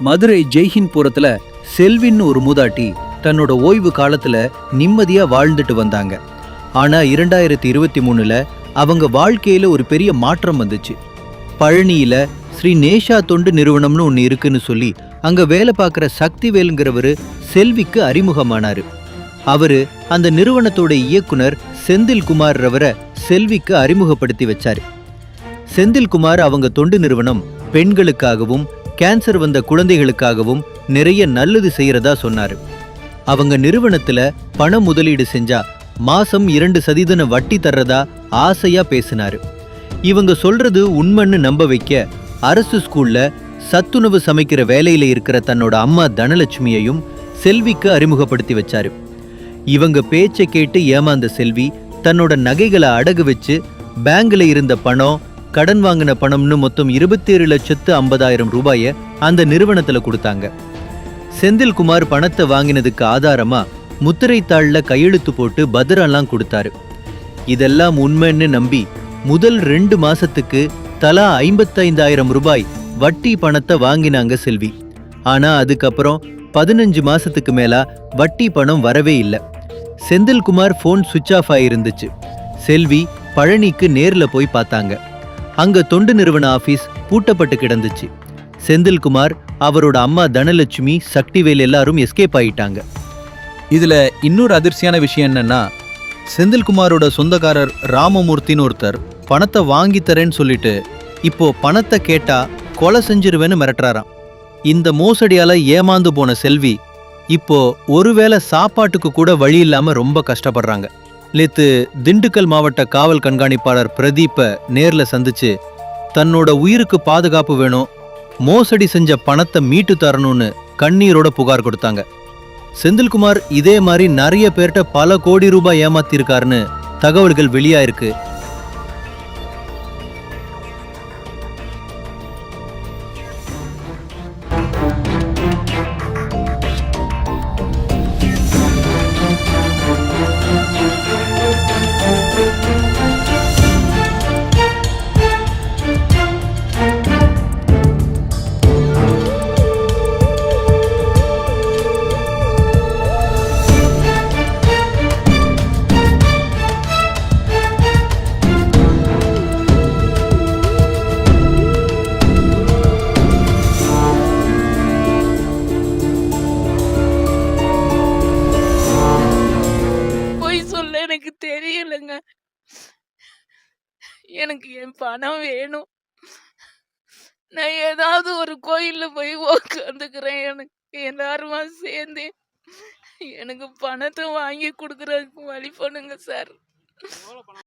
மதுரை ஜெய்ஹின்புரத்துல செல்வின்னு ஒரு மூதாட்டி தன்னோட ஓய்வு காலத்துல நிம்மதியா வாழ்ந்துட்டு வந்தாங்க. ஆனா இரண்டாயிரத்தி இருபத்தி மூணுல அவங்க வாழ்க்கையில ஒரு பெரிய மாற்றம் வந்துச்சு. பழனியில ஸ்ரீ நேஷா தொண்டு நிறுவனம்னு ஒன்று இருக்குன்னு சொல்லி அங்க வேலை பார்க்குற சக்திவேலுங்கிறவர் செல்விக்கு அறிமுகமானாரு. அவரு அந்த நிறுவனத்தோட இயக்குனர் செந்தில்குமார் ரவரை செல்விக்கு அறிமுகப்படுத்தி வச்சாரு. செந்தில்குமார் அவங்க தொண்டு நிறுவனம் பெண்களுக்காகவும் கேன்சர் வந்த குழந்தைகளுக்காகவும் நிறைய நல்லது செய்யறதா சொன்னாரு. அவங்க நிறுவனத்துல பண முதலீடு செஞ்சா மாசம் இரண்டு சதவீதன வட்டி தர்றதா ஆசையா பேசினாரு. இவங்க சொல்றது உண்மைன்னு நம்ப வைக்க அரசு ஸ்கூல்ல சத்துணவு சமைக்கிற வேலையில இருக்கிற தன்னோட அம்மா தனலட்சுமியையும் செல்விக்கு அறிமுகப்படுத்தி வச்சாரு. இவங்க பேச்சை கேட்டு ஏமாந்த செல்வி தன்னோட நகைகளை அடகு வச்சு பேங்க்ல இருந்த பணம் கடன் வாங்கின பணம்னு மொத்தம் இருபத்தேழு லட்சத்து ஐம்பதாயிரம் ரூபாயை அந்த நிறுவனத்தில் கொடுத்தாங்க. செந்தில்குமார் பணத்தை வாங்கினதுக்கு ஆதாரமா முத்திரைத்தாளில் கையெழுத்து போட்டு பத்திரம்லாம் கொடுத்தாரு. இதெல்லாம் உண்மைன்னு நம்பி முதல் ரெண்டு மாசத்துக்கு தலா ஐம்பத்தைந்தாயிரம் ரூபாய் வட்டி பணத்தை வாங்கினாங்க செல்வி. ஆனா அதுக்கப்புறம் பதினஞ்சு மாசத்துக்கு மேலா வட்டி பணம் வரவே இல்லை. செந்தில்குமார் ஃபோன் சுவிட்ச் ஆஃப் ஆயிருந்துச்சு. செல்வி பழனிக்கு நேரில் போய் பார்த்தாங்க. அங்க தொண்டு நிறுவன ஆபீஸ் பூட்டப்பட்டு கிடந்துச்சு. செந்தில்குமார் அவரோட அம்மா தனலட்சுமி சக்திவேல் எல்லாரும் எஸ்கேப் ஆயிட்டாங்க. இதுல இன்னொரு அதிர்ச்சியான விஷயம் என்னன்னா செந்தில்குமாரோட சொந்தக்காரர் ராமமூர்த்தின்னு ஒருத்தர் பணத்தை வாங்கி தரேன்னு சொல்லிட்டு இப்போ பணத்தை கேட்டா கொலை செஞ்சிருவேன்னு மிரட்டுறாராம். இந்த மோசடியால ஏமாந்து போன செல்வி இப்போ ஒருவேளை சாப்பாட்டுக்கு கூட வழி இல்லாம ரொம்ப கஷ்டப்படுறாங்க. நேத்து திண்டுக்கல் மாவட்ட காவல் கண்காணிப்பாளர் பிரதீப்பை நேரில் சந்திச்சு தன்னோட உயிருக்கு பாதுகாப்பு வேணும் மோசடி செஞ்ச பணத்தை மீட்டு தரணும்னு கண்ணீரோட புகார் கொடுத்தாங்க. செந்தில்குமார் இதே மாதிரி நிறைய பேர்கிட்ட பல கோடி ரூபாய் ஏமாத்திருக்காருன்னு தகவல்கள் வெளியாயிருக்கு. எனக்கு தெரியலங்க. எனக்கு என் பணம் வேணும். நான் ஏதாவது ஒரு கோயில்ல போய் உட்காந்துக்கிறேன் எனக்கு எல்லாருமா சேர்ந்து எனக்கு பணத்தை வாங்கி கொடுக்குறதுக்கு வழி பண்ணுங்க சார்.